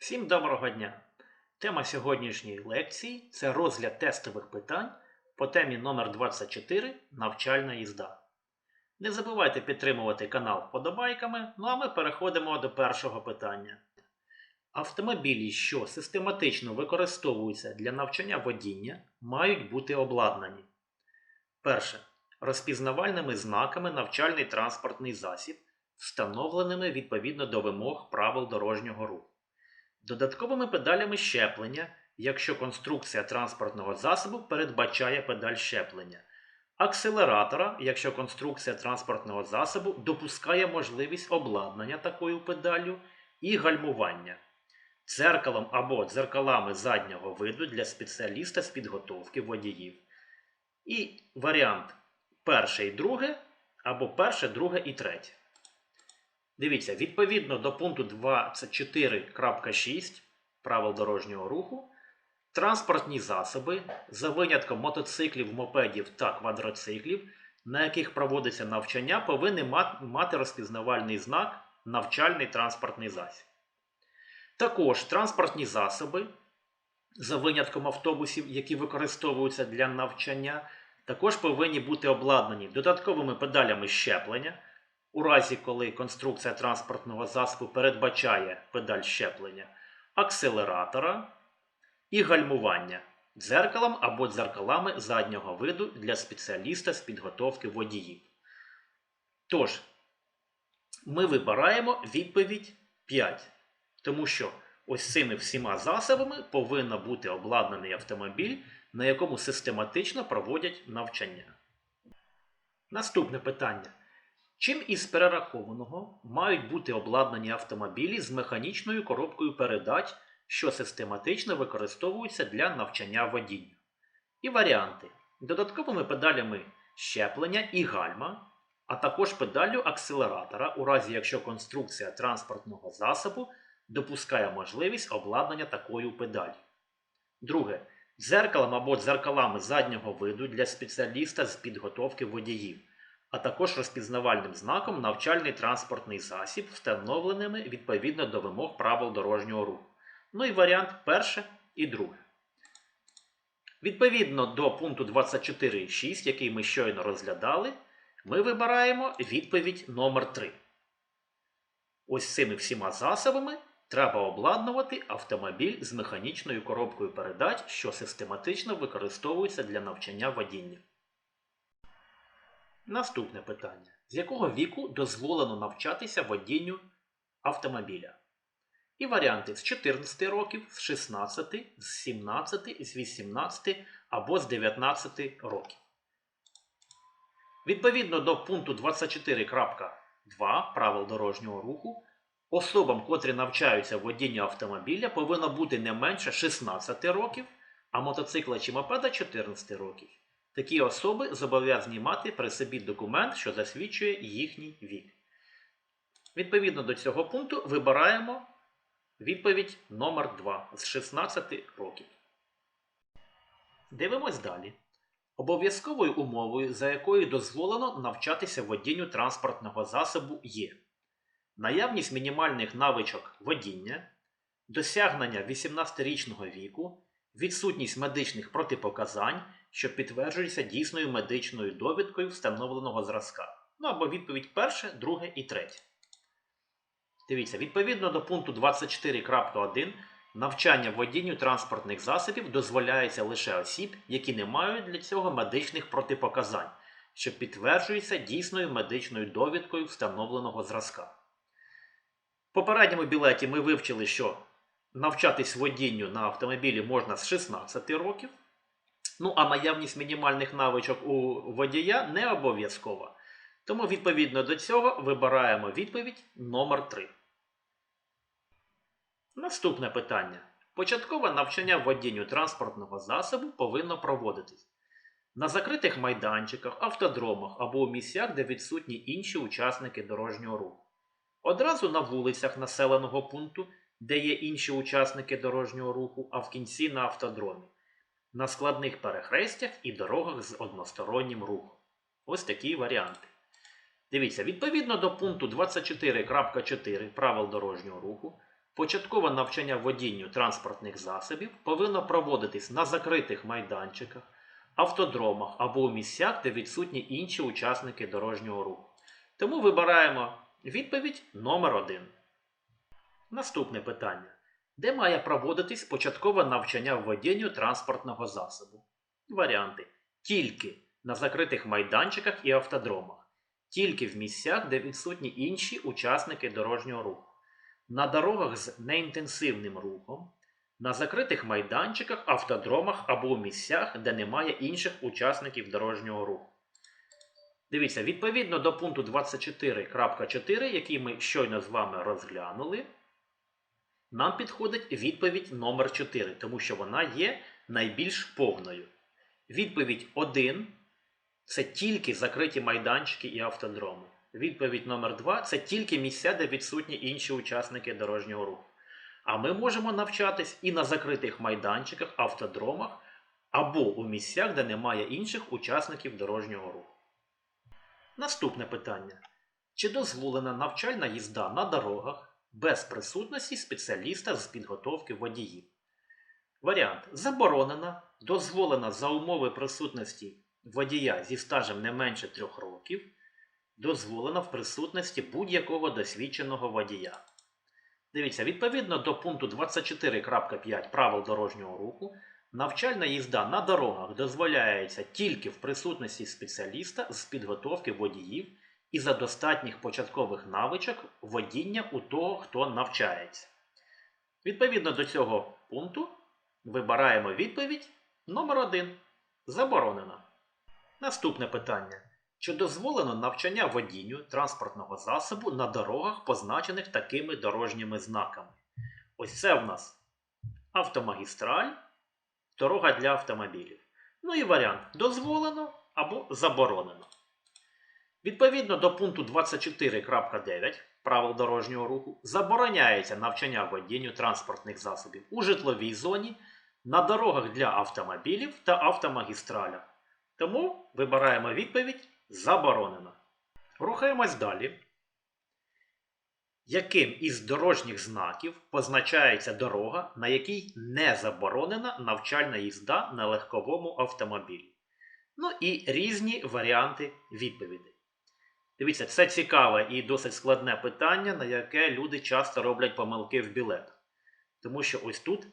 Всім доброго дня! Тема сьогоднішньої лекції це розгляд тестових питань по темі номер 24 Навчальна їзда. Не забувайте підтримувати канал вподобайками, ну а ми переходимо до першого питання. Автомобілі, що систематично використовуються для навчання водіння, мають бути обладнані. Перше. Розпізнавальними знаками навчальний транспортний засіб, встановленими відповідно до вимог правил дорожнього руху. Додатковими педалями щеплення, якщо конструкція транспортного засобу передбачає педаль щеплення, акселератора, якщо конструкція транспортного засобу допускає можливість обладнання такою педаллю, і гальмування, дзеркалом або дзеркалами заднього виду для спеціаліста з підготовки водіїв. І варіант перше і друге, або перше, друге і третє. Дивіться, відповідно до пункту 24.6 правил дорожнього руху, транспортні засоби за винятком мотоциклів, мопедів та квадроциклів, на яких проводиться навчання, повинні мати розпізнавальний знак навчальний транспортний засіб. Також транспортні засоби, за винятком автобусів, які використовуються для навчання, також повинні бути обладнані додатковими педалями щеплення у разі, коли конструкція транспортного засобу передбачає педаль щеплення, акселератора і гальмування дзеркалом або дзеркалами заднього виду для спеціаліста з підготовки водіїв. Тож, ми вибираємо відповідь 5, тому що ось цими всіма засобами повинен бути обладнаний автомобіль, на якому систематично проводять навчання. Наступне питання. Чим із перерахованого мають бути обладнані автомобілі з механічною коробкою передач, що систематично використовуються для навчання водіння? І варіанти: додатковими педалями щеплення і гальма, а також педаллю акселератора, у разі якщо конструкція транспортного засобу допускає можливість обладнання такою педаллю. Друге. Дзеркалом або дзеркалами заднього виду для спеціаліста з підготовки водіїв а також розпізнавальним знаком навчальний транспортний засіб, встановленими відповідно до вимог правил дорожнього руху. Ну і варіант перше і друге. Відповідно до пункту 24.6, який ми щойно розглядали, ми вибираємо відповідь номер 3. Ось цими всіма засобами треба обладнувати автомобіль з механічною коробкою передач, що систематично використовується для навчання водіння. Наступне питання. З якого віку дозволено навчатися водінню автомобіля? І варіанти з 14 років, з 16, з 17, з 18 або з 19 років. Відповідно до пункту 24.2 правил дорожнього руху, особам, котрі навчаються водінню автомобіля, повинно бути не менше 16 років, а мотоцикла чи мопеда 14 років. Такі особи зобов'язані мати при собі документ, що засвідчує їхній вік. Відповідно до цього пункту вибираємо відповідь номер 2 з 16 років. Дивимось далі. Обов'язковою умовою, за якою дозволено навчатися водінню транспортного засобу є наявність мінімальних навичок водіння, досягнення 18-річного віку, відсутність медичних протипоказань, що підтверджується дійсною медичною довідкою встановленого зразка. Ну або відповідь перше, друге і третє. Дивіться, відповідно до пункту 24.1 навчання водінню транспортних засобів дозволяється лише осіб, які не мають для цього медичних протипоказань, що підтверджується дійсною медичною довідкою встановленого зразка. В попередньому білеті ми вивчили, що навчатись водінню на автомобілі можна з 16 років. Ну, а наявність мінімальних навичок у водія не обов'язкова. Тому, відповідно до цього, вибираємо відповідь номер 3 Наступне питання. Початкове навчання водінню транспортного засобу повинно проводитись на закритих майданчиках, автодромах або у місцях, де відсутні інші учасники дорожнього руху. Одразу на вулицях населеного пункту, де є інші учасники дорожнього руху, а в кінці на автодромі на складних перехрестях і дорогах з одностороннім рухом. Ось такі варіанти. Дивіться, відповідно до пункту 24.4 правил дорожнього руху, початкове навчання водінню транспортних засобів повинно проводитись на закритих майданчиках, автодромах або у місцях, де відсутні інші учасники дорожнього руху. Тому вибираємо відповідь номер 1. Наступне питання. Де має проводитись початкове навчання водінню транспортного засобу? Варіанти. Тільки на закритих майданчиках і автодромах. Тільки в місцях, де відсутні інші учасники дорожнього руху. На дорогах з неінтенсивним рухом. На закритих майданчиках, автодромах або у місцях, де немає інших учасників дорожнього руху. Дивіться, відповідно до пункту 24.4, який ми щойно з вами розглянули, нам підходить відповідь номер 4, тому що вона є найбільш повною. Відповідь 1 це тільки закриті майданчики і автодроми. Відповідь номер 2 це тільки місця, де відсутні інші учасники дорожнього руху. А ми можемо навчатись і на закритих майданчиках, автодромах або у місцях, де немає інших учасників дорожнього руху. Наступне питання. Чи дозволена навчальна їзда на дорогах без присутності спеціаліста з підготовки водіїв? Варіант заборонена, дозволена за умови присутності водія зі стажем не менше 3 років, дозволена в присутності будь-якого досвідченого водія. Дивіться, відповідно до пункту 24.5 правил дорожнього руху, навчальна їзда на дорогах дозволяється тільки в присутності спеціаліста з підготовки водіїв і за достатніх початкових навичок водіння у того, хто навчається. Відповідно до цього пункту вибираємо відповідь номер 1 Заборонено. Наступне питання. Чи дозволено навчання водінню транспортного засобу на дорогах, позначених такими дорожніми знаками? Ось це в нас автомагістраль, дорога для автомобілів. Ну і варіант дозволено або заборонено. Відповідно до пункту 24.9 правил дорожнього руху забороняється навчання водінню транспортних засобів у житловій зоні, на дорогах для автомобілів та автомагістралях. Тому вибираємо відповідь заборонено. Рухаємось далі. Яким із дорожніх знаків позначається дорога, на якій не заборонена навчальна їзда на легковому автомобілі? Ну і різні варіанти відповідей. Дивіться, це цікаве і досить складне питання, на яке люди часто роблять помилки в білетах. Тому що ось тут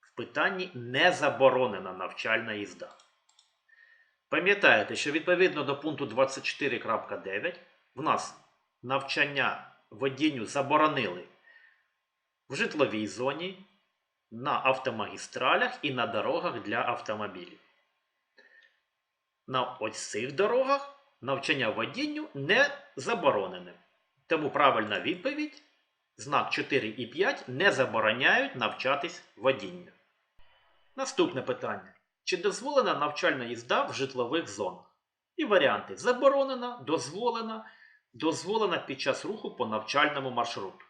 в питанні не заборонена навчальна їзда. Пам'ятаєте, що відповідно до пункту 24.9 в нас навчання водінню заборонили в житловій зоні, на автомагістралях і на дорогах для автомобілів. На ось цих дорогах навчання водінню не заборонене. Тому правильна відповідь: знак 4 і 5 не забороняють навчатись водінню. Наступне питання. Чи дозволена навчальна їзда в житлових зонах? І варіанти заборонена, дозволена, дозволена під час руху по навчальному маршруту.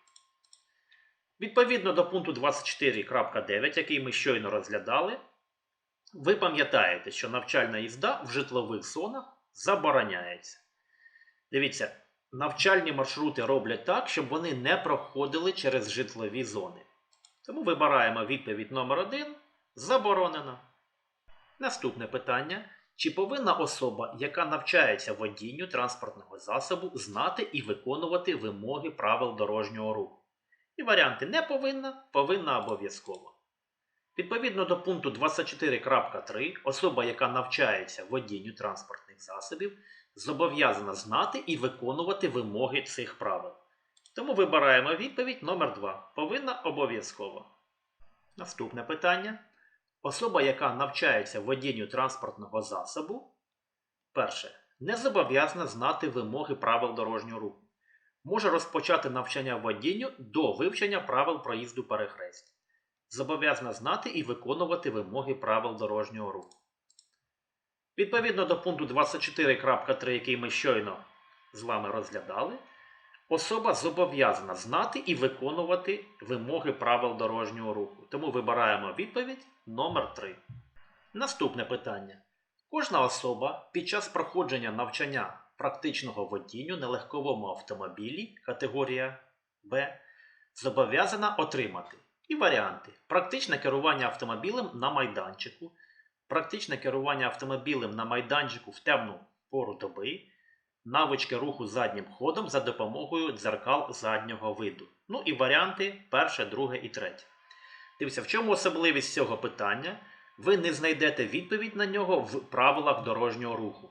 Відповідно до пункту 24.9, який ми щойно розглядали, ви пам'ятаєте, що навчальна їзда в житлових зонах забороняється. Дивіться, навчальні маршрути роблять так, щоб вони не проходили через житлові зони. Тому вибираємо відповідь номер 1 заборонена. Наступне питання. Чи повинна особа, яка навчається водінню транспортного засобу, знати і виконувати вимоги правил дорожнього руху? І варіанти не повинна, повинна обов'язково. Відповідно до пункту 24.3, особа, яка навчається водінню транспортних засобів, зобов'язана знати і виконувати вимоги цих правил. Тому вибираємо відповідь номер 2 Повинна обов'язково. Наступне питання. Особа, яка навчається водінню транспортного засобу, перше, не зобов'язана знати вимоги правил дорожнього руху. Може розпочати навчання водінню до вивчення правил проїзду перехрестя. Зобов'язана знати і виконувати вимоги правил дорожнього руху. Відповідно до пункту 24.3, який ми щойно з вами розглядали, особа зобов'язана знати і виконувати вимоги правил дорожнього руху. Тому вибираємо відповідь номер 3. Наступне питання. Кожна особа під час проходження навчання практичного водінню на легковому автомобілі категорія Б зобов'язана отримати. І варіанти: практичне керування автомобілем на майданчику, практичне керування автомобілем на майданчику в темну пору доби, навички руху заднім ходом за допомогою дзеркал заднього виду. Ну і варіанти перше, друге і третє. Дивіться, в чому особливість цього питання? Ви не знайдете відповідь на нього в правилах дорожнього руху.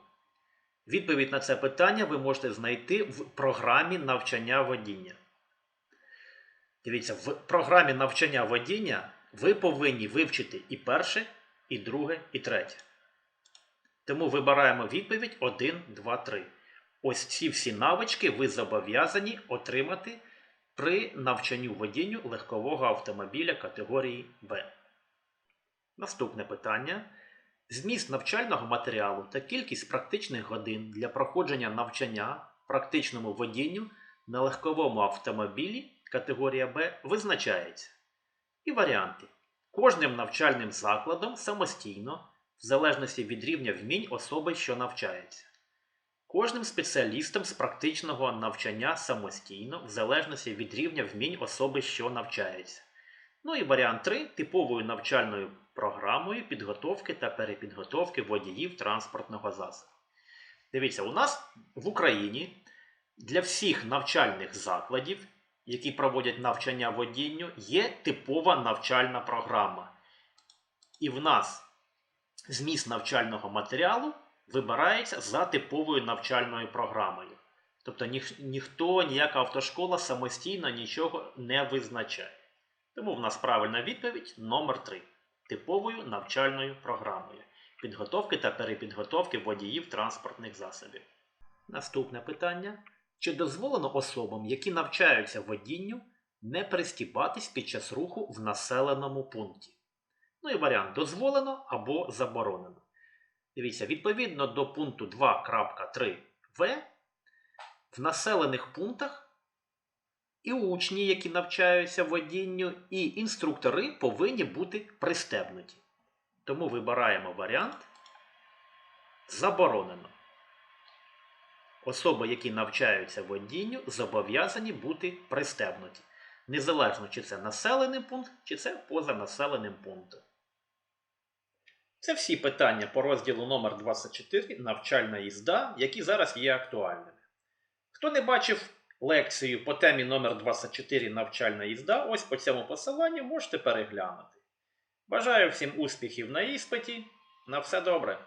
Відповідь на це питання ви можете знайти в програмі навчання водіння. Дивіться, в програмі навчання водіння ви повинні вивчити і перше, і друге, і третє. Тому вибираємо відповідь 1, 2, 3. Ось ці всі навички ви зобов'язані отримати при навчанню водінню легкового автомобіля категорії Б. Наступне питання. Зміст навчального матеріалу та кількість практичних годин для проходження навчання практичному водінню на легковому автомобілі категорія Б визначається. І варіанти. Кожним навчальним закладом самостійно, в залежності від рівня вмінь особи, що навчається. Кожним спеціалістом з практичного навчання самостійно, в залежності від рівня вмінь особи, що навчається. Ну і варіант 3 типовою навчальною програмою підготовки та перепідготовки водіїв транспортного засобу. Дивіться, у нас в Україні для всіх навчальних закладів, які проводять навчання водінню, є типова навчальна програма. І в нас зміст навчального матеріалу вибирається за типовою навчальною програмою. Тобто ніх, ніхто, ніяка автошкола самостійно нічого не визначає. Тому в нас правильна відповідь номер 3 типовою навчальною програмою підготовки та перепідготовки водіїв транспортних засобів. Наступне питання: чи дозволено особам, які навчаються водінню, не пристібатись під час руху в населеному пункті? Ну і варіант дозволено або заборонено. Дивіться, відповідно до пункту 2.3в в населених пунктах і учні, які навчаються водінню, і інструктори повинні бути пристебнуті. Тому вибираємо варіант заборонено. Особи, які навчаються водінню, зобов'язані бути пристебнуті. Незалежно, чи це населений пункт, чи це поза населеним пунктом. Це всі питання по розділу номер 24 навчальна їзда, які зараз є актуальними. Хто не бачив лекцію по темі номер 24 навчальна їзда, ось по цьому посиланню можете переглянути. Бажаю всім успіхів на іспиті. На все добре!